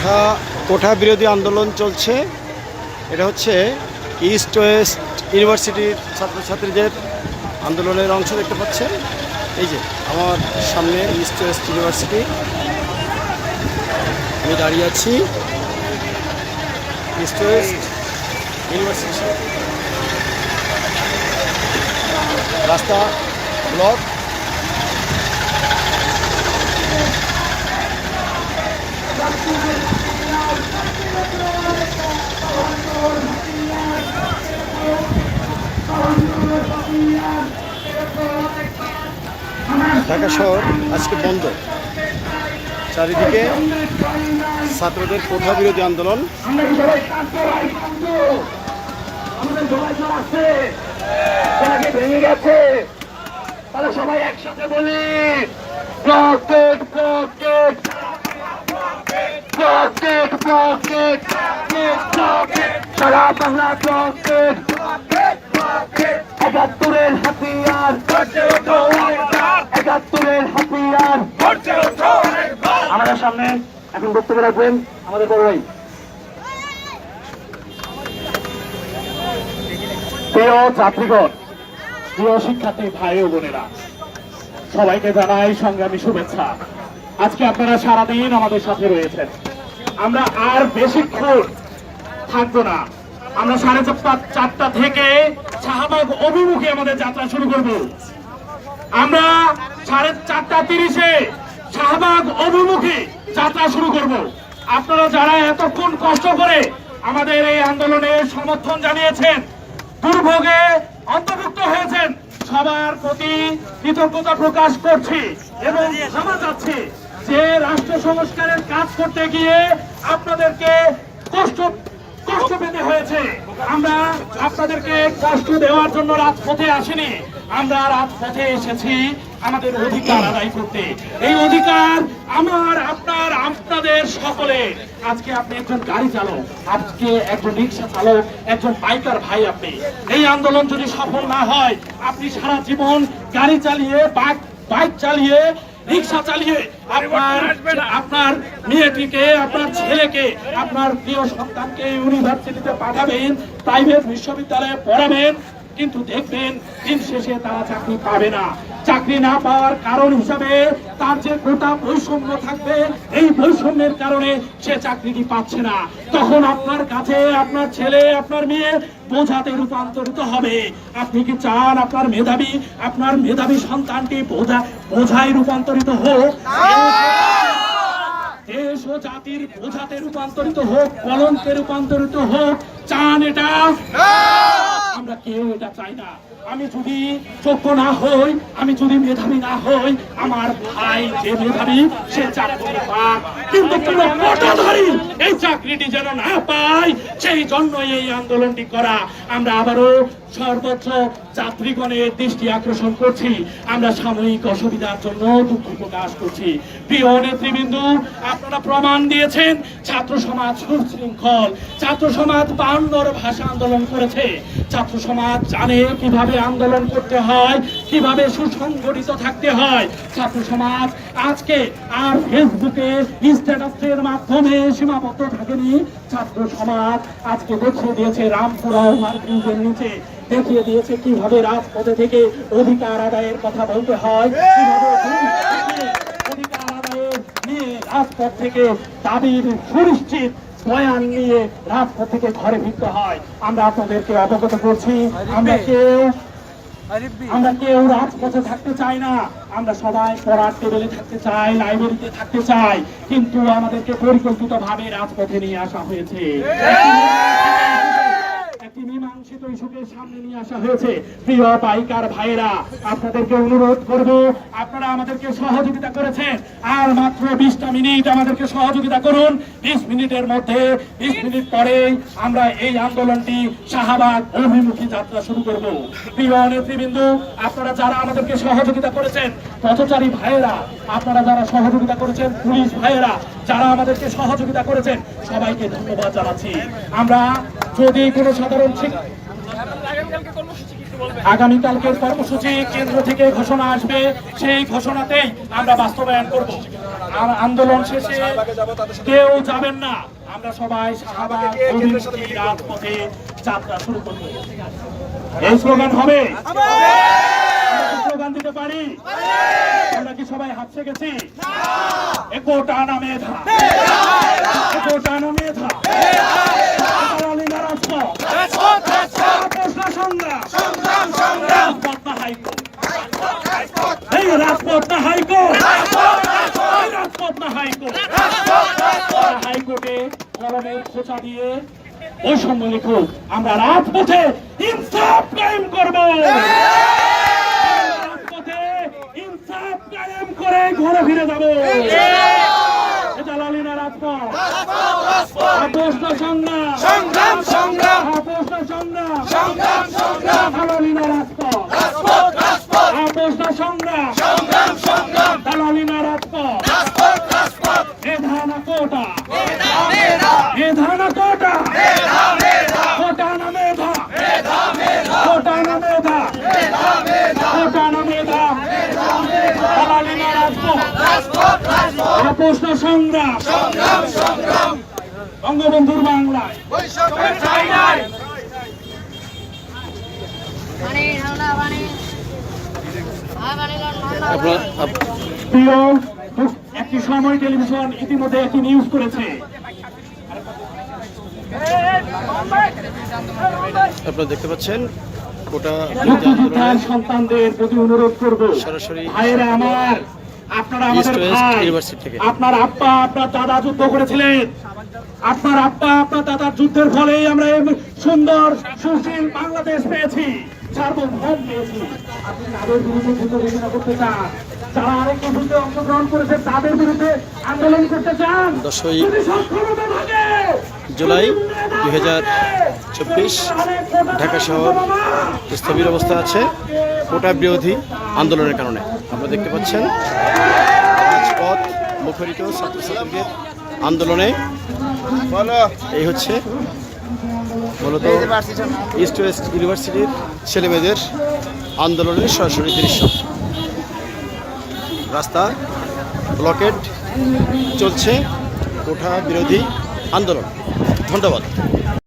কোঠা কোঠা বিরোধী আন্দোলন চলছে। এটা হচ্ছে ইস্ট ওয়েস্ট ইউনিভার্সিটির ছাত্রছাত্রীদের আন্দোলনের অংশ দেখতে পাচ্ছেন। এই যে আমার সামনে ইস্ট ওয়েস্ট ইউনিভার্সিটি আমি দাঁড়িয়ে আছি ইস্ট ওয়েস্ট ইউনিভার্সিটি রাস্তা, ব্লক। ঢাকা শহর আজকে বন্ধ চারিদিকে ছাত্রদের কোঠা বিরোধী আন্দোলন সারা বাংলা ব্লকেট একাত্তরের হাতিয়ার সামনে এখন বক্তব্য রাখবেন আমাদের বড় ভাই। প্রিয় ছাত্রীগণ, প্রিয় শিক্ষার্থী ভাই ও বোনেরা, সবাইকে জানাই সংগ্রামী শুভেচ্ছা। আজকে আপনারা সারাদিন আমাদের সাথে রয়েছেন। আমরা আর বেশিক্ষণ থাকব না। আমরা সাড়ে চারটা চারটা থেকে শাহবাগ অভিমুখে আমাদের যাত্রা শুরু করব। আমরা সাড়ে চারটা তিরিশে শাহবাগ অভিমুখে যাত্রা শুরু করব। আপনারা যারা এতক্ষণ কষ্ট করে আমাদের এই আন্দোলনে সমর্থন জানিয়েছেন, দুর্ভোগে অন্তর্ভুক্ত হয়েছেন, সবার প্রতি কৃতজ্ঞতা প্রকাশ করছি এবং ক্ষমা চাচ্ছি যে রাষ্ট্র সংস্কারের কাজ করতে গিয়ে আপনাদেরকে কষ্ট কষ্ট পেতে হয়েছে। আমরা আপনাদেরকে কষ্ট দেওয়ার জন্য রাজপথে আসিনি, আমরা রাজপথে এসেছি আমাদের অধিকার আদায় করতে। এই অধিকার আমার, আপনার, আপনাদের সকলে। আজকে আপনি একজন গাড়ি চালক, আজকে একজন রিক্সা চালক, একজন বাইকার ভাই আপনি। এই আন্দোলন যদি সফল না হয়, আপনি সারা জীবন গাড়ি চালিয়ে, বাইক বাইক চালিয়ে, রিক্সা চালিয়ে আপনার আপনার মেয়েটিকে, আপনার ছেলেকে, আপনার প্রিয় সন্তানকে ইউনিভার্সিটিতে পাঠাবেন, প্রাইভেট বিশ্ববিদ্যালয়ে পড়াবেন কিন্তু দেখবেন দিন শেষে তারা চাকরি পাবে না। চাকরি না পাওয়ার কারণ হিসাবে তার যে গোটা বৈষম্য থাকবে, এই বৈষম্যের কারণে সে চাকরিটি পাচ্ছে না। তখন আপনার কাছে আপনার ছেলে, আপনার মেয়ে বোঝাতে রূপান্তরিত হবে। আপনি কি চান আপনার মেধাবী আপনার মেধাবী সন্তানটি বোঝা, বোঝায় রূপান্তরিত হোক? দেশ ও জাতির বোঝাতে রূপান্তরিত হোক কলঙ্কে রূপান্তরিত হোক, চান এটা? আমরা কেউ এটা চাই না। আমি যদি যোগ্য না হই, আমি যদি মেধাবী না হই, আমার ভাই যে মেধাবী, সে চাকরি পাক। কিন্তু কোনো পটধারী এই চাকরিটি যেন না পায়, সেই জন্যই এই আন্দোলনটি করা। আমরা আবারও সর্বোচ্চ যাত্রীগণের দৃষ্টি আকর্ষণ করছি। আমরা সাময়িক অসুবিধার জন্য দুঃখ প্রকাশ করছি। প্রিয় নেতৃবৃন্দু, আপনারা প্রমাণ দিয়েছেন, ছাত্র সমাজ সুশৃঙ্খল। ছাত্র সমাজ বাউন্নর ভাষা আন্দোলন করেছে। ছাত্র সমাজ জানে কীভাবে আন্দোলন করতে হয়, কীভাবে সুসংগঠিত থাকতে হয়। ছাত্র সমাজ আজকে আর ফেসবুকে স্ট্যাটাসের মাধ্যমে সীমাবদ্ধ থাকেনি। ছাত্র সমাজ আজকে দেখিয়ে দিয়েছে রামপুরা ওভারব্রিজের নিচে। দেখিয়ে দিয়েছে কীভাবে রাজপথে থেকে অধিকার আদায়ের কথা বলতে হয়, কীভাবে অধিকার আদায়ের নিয়ে রাজপথ থেকে দাবির সুনিশ্চিত বয়ান নিয়ে রাস্তা থেকে ঘরে ফিরতে হয়। আমরা আপনাদেরকে অবগত করছি আমরা কেউ আমরা কেউ রাজপথে থাকতে চাই না। আমরা সবাই পড়ার টেবিলে থাকতে চাই লাইব্রেরিতে থাকতে চাই। কিন্তু আমাদেরকে পরিকল্পিত ভাবে রাজপথে নিয়ে আসা হয়েছে। শাহবাগ অভিমুখী যাত্রা শুরু করব। প্রিয় নেতৃবৃন্দ, আপনারা যারা আমাদেরকে সহযোগিতা করেছেন, পথচারী ভাইয়েরা, আপনারা যারা সহযোগিতা করেছেন, পুলিশ ভাইয়েরা, যারা আমাদেরকে সহযোগিতা করেছেন, সবাইকে ধন্যবাদ জানাচ্ছি। আমরা যদি কোনো সাধারণ আগামীকালকের কর্মসূচি কেন্দ্র থেকে ঘোষণা আসবে। সেই ঘোষণাতেই আমরা বাস্তবায়ন করব। আর আন্দোলন শেষে কেউ যাবেন না। আমরা সবাই রাজপথে যাত্রা শুরু করব। এই স্লোগান হবে। স্লোগান দিতে পারি? আমরা কি সবাই হাত গেছি একো টানা মেধা একো টানা মেধা দালালি না রাজপথ প্রশ্ন সংগ্রাম রাজপথ না হাইকোর্ট এই রাজপথ না হাইকোর্ট? রাজপথ না হাইকোর্ট? হাইকোর্টে কলমের খোঁচা দিয়ে বৈষম্য লিখুক আমরা রাজপথে ইনসাফ কায়েম করব। রাজপথে ইনসাফ কায়েম করে ঘরে ফিরে যাব। দালালি না রাজপথ। সংগ্রাম। সংগ্রাম সংগ্রাম। সংগ্রাম। সংগ্রাম সংগ্রাম। দালালি না রাজপথ রাজপথ। সংগ্রাম। সংগ্রাম সংগ্রাম। দালালি না রাজপথ। রাজপথ রাজপথ। মেধা না কোটা। মেধা মেধা মেধা না কোটা। মেধা মেধা কোটা না মেধা। মেধা মেধা কোটা না মেধা। মেধা মেধা কোটা না মেধা। দালালি না রাজপথ। রাজপথ রাজপথ। প্রশ্ন সংগ্রাম। সংগ্রাম সংগ্রাম। বঙ্গবন্ধুর বাংলায়। নাই। পানি আর পানি ঠান্ডা আপনার আপ- প্রিয় একটি সময় টেলিভিশন ইতিমধ্যে একটি নিউজ করেছে। আপনারা দেখতে পাচ্ছেন সন্তানদের প্রতি অনুরোধ করব। সরাসরি ভাইয়েরা আমার আপনারা আমাদের ভাই আপনার আব্বা আপনার দাদা যুদ্ধ করেছিলেন। আপনার আব্বা আপনার দাদার যুদ্ধের ফলেই আমরা এই সুন্দর সুশীল বাংলাদেশ পেয়েছি। সার্বভৌম পেয়েছি। আপনি তাদের বিরুদ্ধে যুদ্ধ ঘোষণা করতে চান? যারা আরেকটি যুদ্ধে অংশগ্রহণ করেছে তাদের বিরুদ্ধে আন্দোলন করতে চান? দশই যদি সক্ষমতা থাকে জুলাই 2024 থাকে, তাহলে ঢাকা শহর স্থবির অবস্থা আছে কোটা বিরোধী আন্দোলনের কারণে। আপনারা দেখতে পাচ্ছেন রাজপথ মুখরিত ছাত্রছাত্রীদের আন্দোলনে এই হচ্ছে মূলত ইস্ট ওয়েস্ট ইউনিভার্সিটির ছেলেমেয়েদের আন্দোলনের সরাসরি দৃশ্য। রাস্তা, ব্লকেট চলছে কোঠা বিরোধী আন্দোলন। ধন্যবাদ।